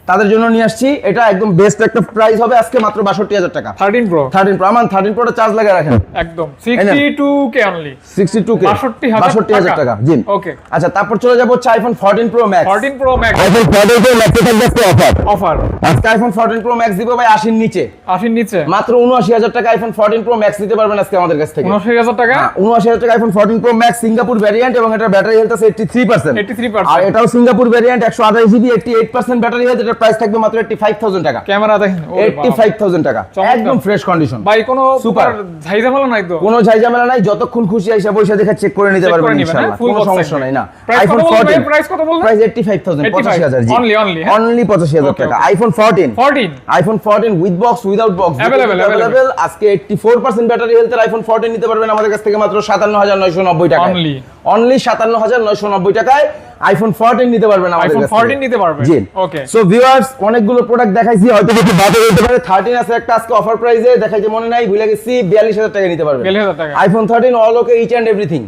তাদের জন্য নিয়ে আসছি। এটা একদম বেস্ট একটা প্রাইস হবে আজকে মাত্র 62000 টাকা। 13 প্রো 13 প্রো আমার 13 প্রোটা চার্জ লাগিয়ে রাখেন। একদম। 62 কে অনলি 62 কে 62,000 62000 টাকা। জি ওকে আচ্ছা তারপর চলে যাব হচ্ছে iPhone 14 pro max 14 pro max iPhone 14 pro max থাকবে আজকে অফার অফার আজকে আইফোন 14 প্রো ম্যাক্স দিব ভাই 80 নিচে। আশির নিচে। মাত্র 79000 টাকা আইফোন 14 প্রো ম্যাক্স নিতে পারবেন আজকে আমাদের কাছ থেকে। 79000 টাকা? হ্যাঁ, 79000 টাকা iPhone 14 pro max Singapore variant এবং এটার ব্যাটারি হেলথ আছে 83% 83% আর এটাও Singapore variant 128 GB 88% battery health এটার প্রাইস থাকবে মাত্র 85000 টাকা। ক্যামেরা দেখেন 85000 টাকা। একদম ফ্রেশ কন্ডিশন ভাই কোনো সুপার ঝাইঝামেলা নাই তো? কোনো ঝাইঝামেলা নাই যতক্ষণ খুশি আইসা বইসা দেখে চেক করে নিতে পারবেন ইনশাআল্লাহ। হ্যাঁ? কোনো সমস্যা নাই না। আইফোন কত বললেন? 14 Price কত বললেন? প্রাইস 85000 85,000 85000 জি। Only, হ্যাঁ? অনলি 85000 টাকা। IPhone 14 14 iPhone 14 with box without box Available, available. আজকে 84% ব্যাটারি হেলথের আইফোন 14 নিতে পারবেন আমাদের কাছ থেকে মাত্র 57990 টাকা Only. অনলি 57990 টাকায়। আইফোন 14 নিতে পারবেন আইফোন iPhone কাছ 14 নিতে পারবেন। জি। ওকে সো ভিউয়ার্স অনেকগুলো প্রোডাক্ট দেখাইছি হয়তো কিছু বাদে হতে পারে। 13 আছে একটা আজকে অফার প্রাইসে দেখাইছে মনে নাই ভুলে গেছি 42000 টাকা নিতে পারবেন। 42,000 টাকা। IPhone 13 all okay each and everything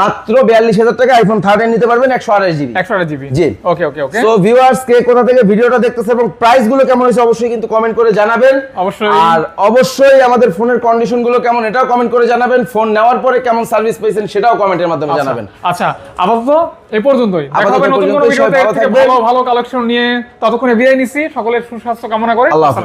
মাত্র 42000 টাকা আইফোন 13 নিতে পারবেন 128 জিবি 128 জিবি জি। Okay okay okay so viewers কে কোথা থেকে ভিডিওটা দেখতেছে এবং প্রাইসগুলো কেমন হয়েছে অবশ্যই কিন্তু কমেন্ট করে জানাবেন। অবশ্যই। আর অবশ্যই আমাদের ফোনের কন্ডিশনগুলো কেমন এটাও কমেন্ট করে জানাবেন। ফোন নেওয়ার পরে কেমন সার্ভিস পেয়েছেন সেটাও কমেন্টের মাধ্যমে জানাবেন। আচ্ছা আপাতত এ পর্যন্তই। দেখা হবে নতুন কোনো ভিডিওতে ভালো ভালো কালেকশন নিয়ে ততক্ষণে বিদায় নিচ্ছি। সকলের সুস্বাস্থ্য কামনা করে আল্লাহ।